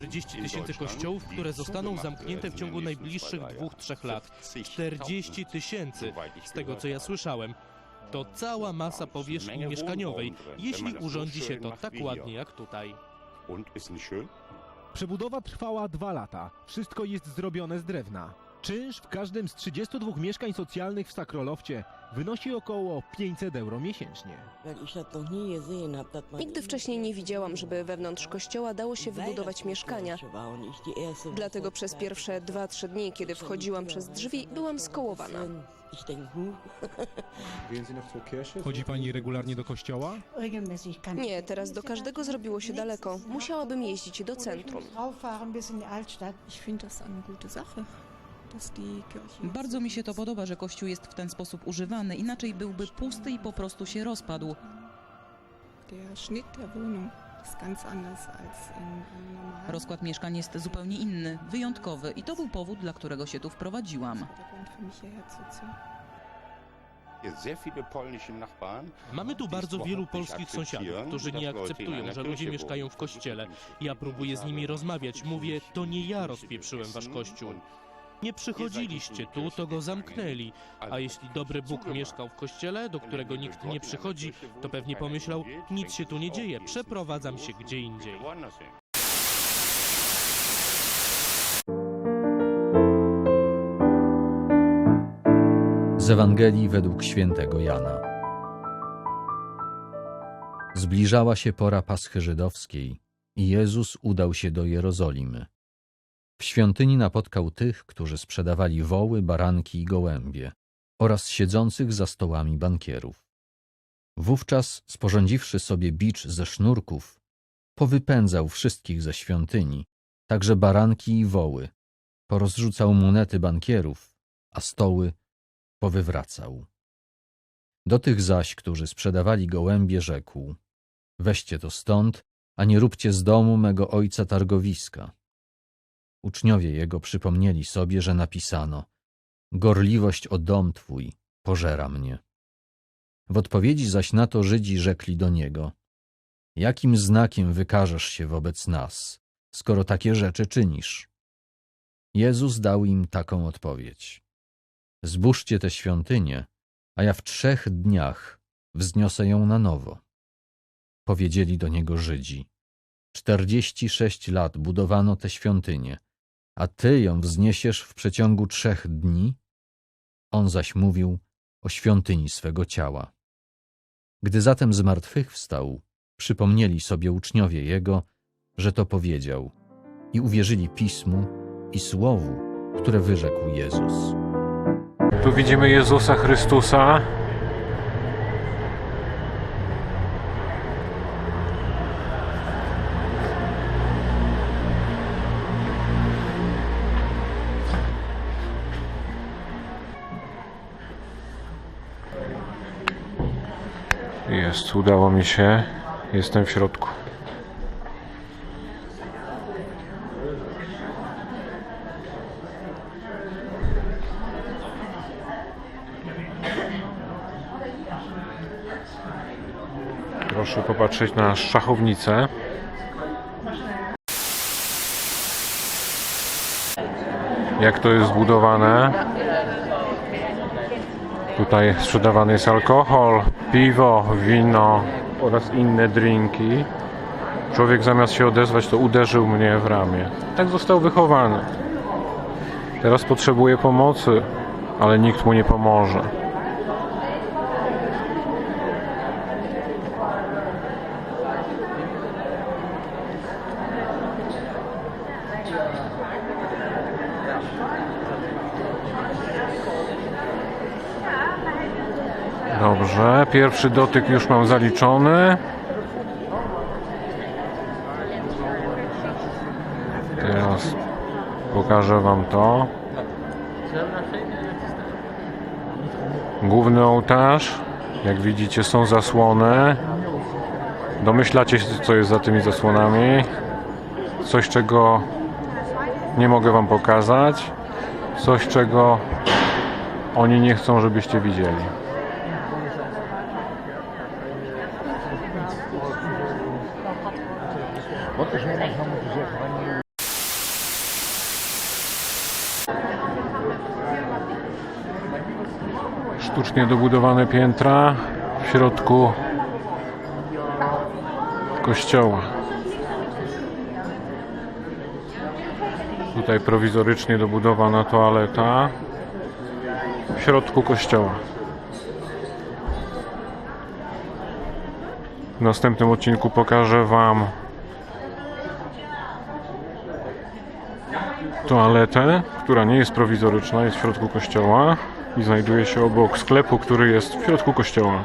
40 tysięcy kościołów, które zostaną zamknięte w ciągu najbliższych dwóch, trzech lat. 40 tysięcy, z tego co ja słyszałem. To cała masa powierzchni mieszkaniowej, jeśli urządzi się to tak ładnie jak tutaj. Przebudowa trwała dwa lata. Wszystko jest zrobione z drewna. Czynsz w każdym z 32 mieszkań socjalnych w Sakrolowcie wynosi około 500 euro miesięcznie. Nigdy wcześniej nie widziałam, żeby wewnątrz kościoła dało się wybudować mieszkania. Dlatego przez pierwsze 2-3 dni, kiedy wchodziłam przez drzwi, byłam skołowana. Chodzi pani regularnie do kościoła? Nie, teraz do każdego zrobiło się daleko. Musiałabym jeździć do centrum. Bardzo mi się to podoba, że kościół jest w ten sposób używany, inaczej byłby pusty i po prostu się rozpadł. Rozkład mieszkań jest zupełnie inny, wyjątkowy i to był powód, dla którego się tu wprowadziłam. Mamy tu bardzo wielu polskich sąsiadów, którzy nie akceptują, że ludzie mieszkają w kościele. Ja próbuję z nimi rozmawiać. Mówię, to nie ja rozpieprzyłem wasz kościół. Nie przychodziliście tu, to go zamknęli. A jeśli dobry Bóg mieszkał w kościele, do którego nikt nie przychodzi, to pewnie pomyślał, nic się tu nie dzieje, przeprowadzam się gdzie indziej. Z Ewangelii według świętego Jana. Zbliżała się pora Paschy Żydowskiej i Jezus udał się do Jerozolimy. W świątyni napotkał tych, którzy sprzedawali woły, baranki i gołębie oraz siedzących za stołami bankierów. Wówczas, sporządziwszy sobie bicz ze sznurków, powypędzał wszystkich ze świątyni, także baranki i woły, porozrzucał monety bankierów, a stoły powywracał. Do tych zaś, którzy sprzedawali gołębie, rzekł: Weźcie to stąd, a nie róbcie z domu mego ojca targowiska. Uczniowie jego przypomnieli sobie, że napisano: Gorliwość o dom twój pożera mnie. W odpowiedzi zaś na to Żydzi rzekli do niego: Jakim znakiem wykażesz się wobec nas, skoro takie rzeczy czynisz? Jezus dał im taką odpowiedź. Zbóżcie tę świątynię, a ja w trzech dniach wzniosę ją na nowo. Powiedzieli do niego Żydzi. Czterdzieści sześć lat budowano tę świątynię, a ty ją wzniesiesz w przeciągu trzech dni? On zaś mówił o świątyni swego ciała. Gdy zatem zmartwychwstał, przypomnieli sobie uczniowie jego, że to powiedział i uwierzyli Pismu i Słowu, które wyrzekł Jezus. Tu widzimy Jezusa Chrystusa. Jest, udało mi się. Jestem w środku. Proszę popatrzeć na szachownicę. Jak to jest zbudowane? Tutaj sprzedawany jest alkohol, piwo, wino oraz inne drinki. Człowiek zamiast się odezwać, to uderzył mnie w ramię. Tak został wychowany. Teraz potrzebuje pomocy, ale nikt mu nie pomoże. Dobrze, pierwszy dotyk już mam zaliczony. Teraz pokażę Wam to. Główny ołtarz. Jak widzicie są zasłony. Domyślacie się co jest za tymi zasłonami. Coś czego nie mogę Wam pokazać. Coś czego oni nie chcą żebyście widzieli. Sztucznie dobudowane piętra w środku kościoła. Tutaj prowizorycznie dobudowana toaleta w środku kościoła. W następnym odcinku pokażę Wam toaletę, która nie jest prowizoryczna, jest w środku kościoła i znajduje się obok sklepu, który jest w środku kościoła.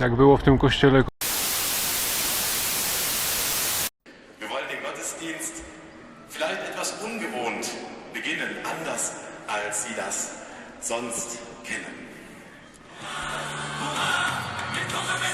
Tak było w tym kościele Wir wollen den Gottesdienst vielleicht etwas ungewohnt beginnen, anders als Sie das sonst kennen. Und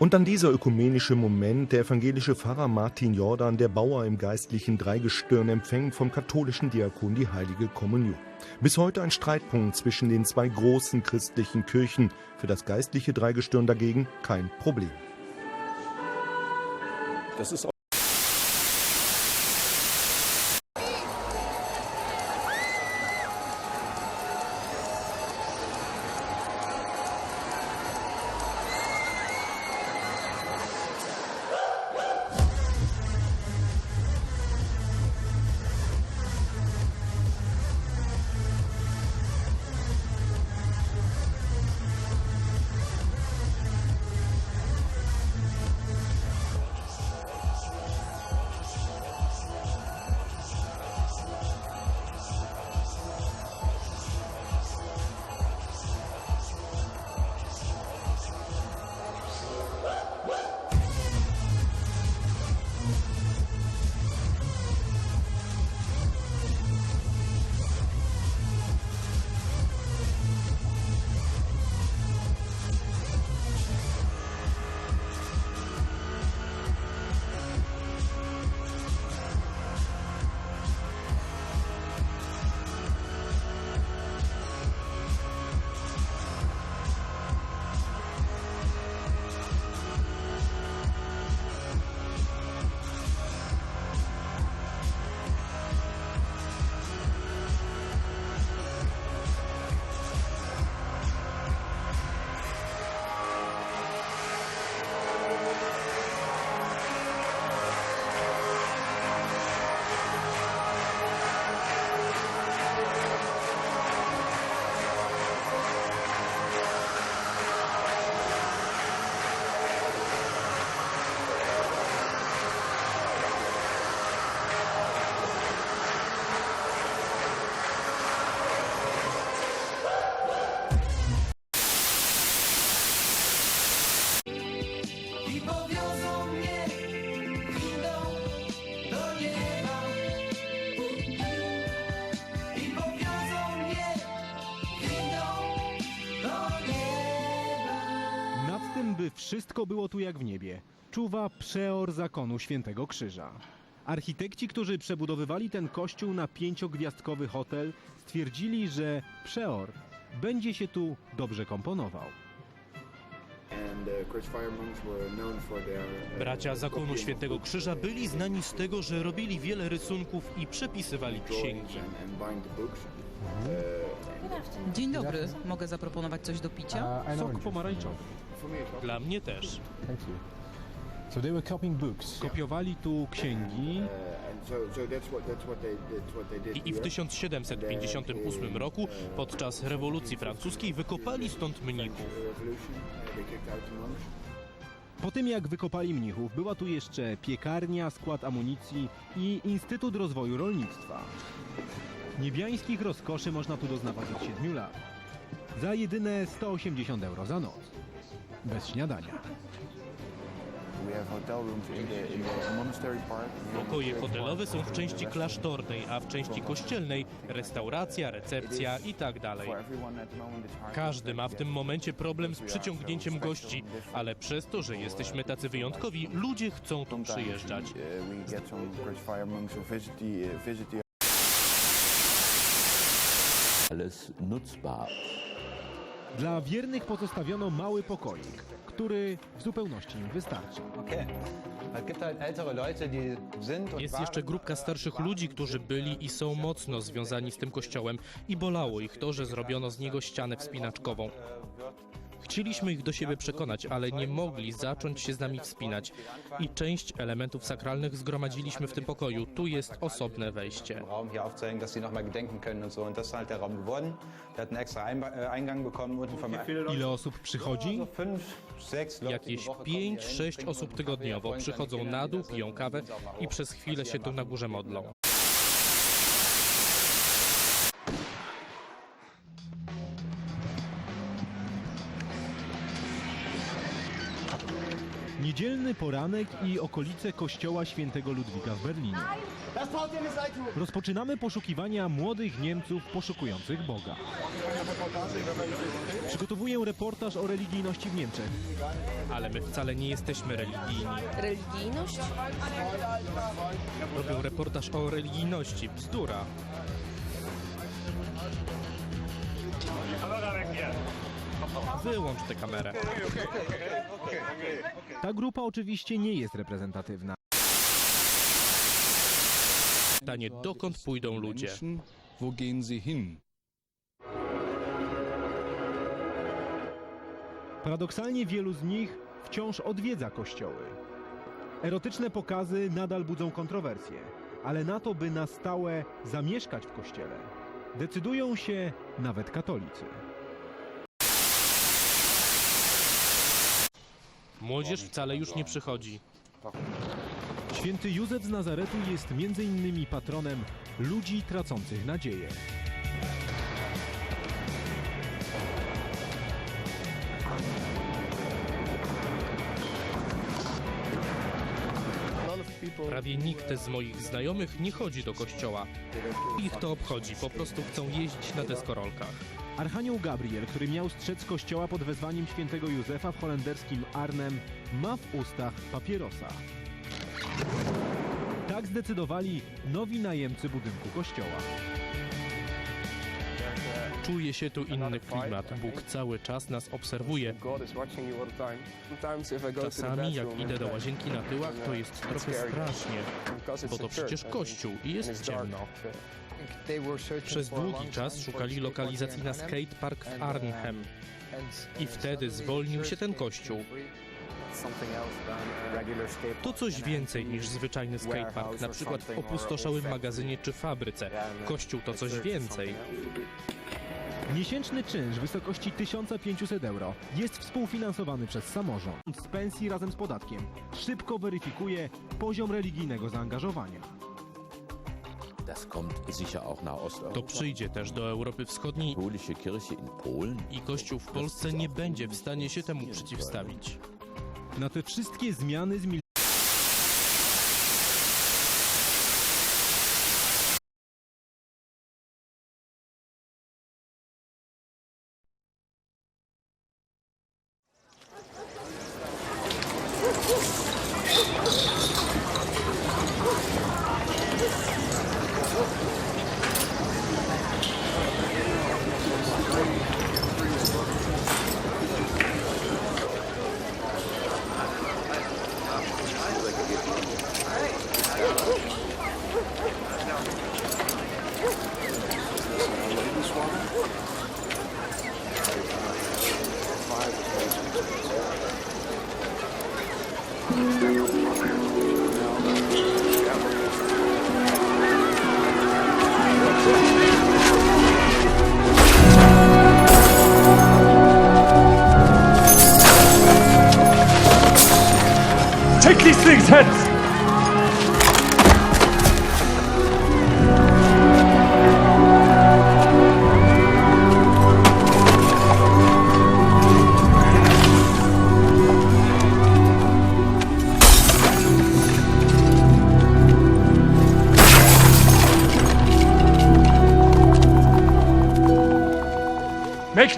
Und dann dieser ökumenische Moment, der evangelische Pfarrer Martin Jordan, der Bauer im geistlichen Dreigestirn, empfängt vom katholischen Diakon die heilige Kommunion. Bis heute ein Streitpunkt zwischen den zwei großen christlichen Kirchen. Für das geistliche Dreigestirn dagegen kein Problem. Das ist Nad tym, by wszystko było tu jak w niebie, czuwa przeor zakonu Świętego Krzyża. Architekci, którzy przebudowywali ten kościół na pięciogwiazdkowy hotel, stwierdzili, że przeor będzie się tu dobrze komponował. Bracia zakonu Świętego Krzyża byli znani z tego, że robili wiele rysunków i przepisywali księgi. Dzień dobry, mogę zaproponować coś do picia? Sok pomarańczowy. Dla mnie też. So they were copying books. Kopiowali tu księgi I, I w 1758 roku, podczas rewolucji francuskiej, wykopali stąd mnichów. Po tym jak wykopali mnichów, była tu jeszcze piekarnia, skład amunicji i Instytut Rozwoju Rolnictwa. Niebiańskich rozkoszy można tu doznawać od 7 lat. Za jedyne 180 euro za noc. Bez śniadania. Pokoje hotelowe są w części klasztornej, a w części kościelnej restauracja, recepcja i tak dalej. Każdy ma w tym momencie problem z przyciągnięciem gości, ale przez to, że jesteśmy tacy wyjątkowi, ludzie chcą tu przyjeżdżać. Alles nutzbar. Dla wiernych pozostawiono mały pokoik, który w zupełności im wystarczy. Jest jeszcze grupka starszych ludzi, którzy byli i są mocno związani z tym kościołem i bolało ich to, że zrobiono z niego ścianę wspinaczkową. Chcieliśmy ich do siebie przekonać, ale nie mogli zacząć się z nami wspinać. I część elementów sakralnych zgromadziliśmy w tym pokoju. Tu jest osobne wejście. Äh, Ile osób przychodzi? Jakieś Woche kommen hier 5-6 hin, osób tygodniowo przychodzą na dół, piją kawę i przez chwilę się tu na górze modlą. Niedzielny poranek i okolice kościoła świętego Ludwika w Berlinie. Rozpoczynamy poszukiwania młodych Niemców poszukujących Boga. Przygotowuję reportaż o religijności w Niemczech. Ale my wcale nie jesteśmy religijni. Religijność? Robią reportaż o religijności. Bzdura. Wyłącz tę kamerę. Ta grupa oczywiście nie jest reprezentatywna. Pytanie, dokąd pójdą ludzie? Wo gehen sie hin? Paradoksalnie wielu z nich wciąż odwiedza kościoły. Erotyczne pokazy nadal budzą kontrowersje, ale na to, by na stałe zamieszkać w kościele, decydują się nawet katolicy. Młodzież wcale już nie przychodzi. Święty Józef z Nazaretu jest między innymi patronem ludzi tracących nadzieję. Prawie nikt z moich znajomych nie chodzi do kościoła. Ich to obchodzi, po prostu chcą jeździć na deskorolkach. Archanioł Gabriel, który miał strzec kościoła pod wezwaniem świętego Józefa w holenderskim Arnhem, ma w ustach papierosa. Tak zdecydowali nowi najemcy budynku kościoła. Czuje się tu inny klimat. Bóg cały czas nas obserwuje. Czasami jak idę do łazienki na tyłach, to jest trochę strasznie, bo to przecież kościół i jest ciemno. Przez długi czas szukali lokalizacji na skatepark w Arnhem i wtedy zwolnił się ten kościół. To coś więcej niż zwyczajny skatepark, na przykład w opustoszałym magazynie czy fabryce. Kościół to coś więcej. Miesięczny czynsz w wysokości 1500 euro jest współfinansowany przez samorząd. Z pensji razem z podatkiem szybko weryfikuje poziom religijnego zaangażowania. To przyjdzie też do Europy Wschodniej i Kościół w Polsce nie będzie w stanie się temu przeciwstawić. Na te wszystkie zmiany z Make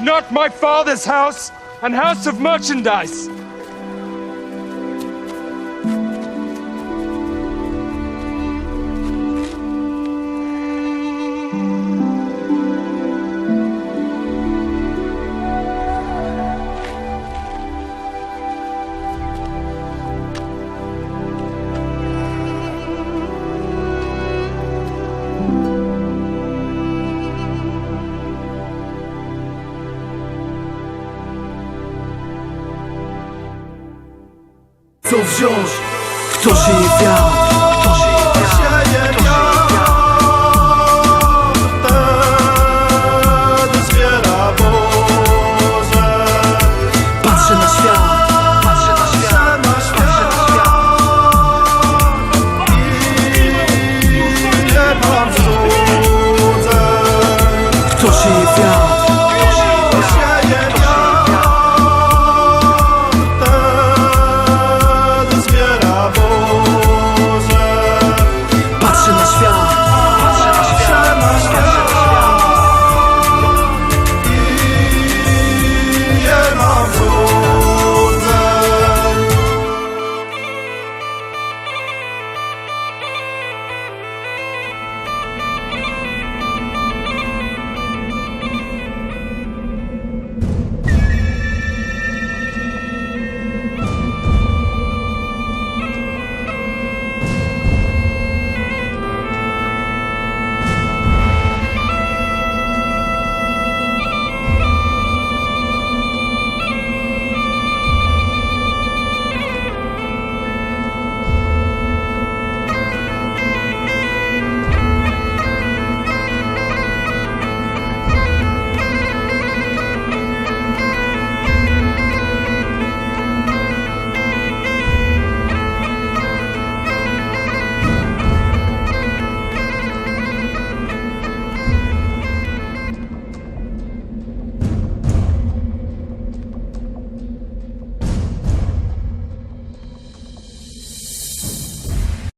not my father's house an house of merchandise. Wziąć? Kto żyje wiatr?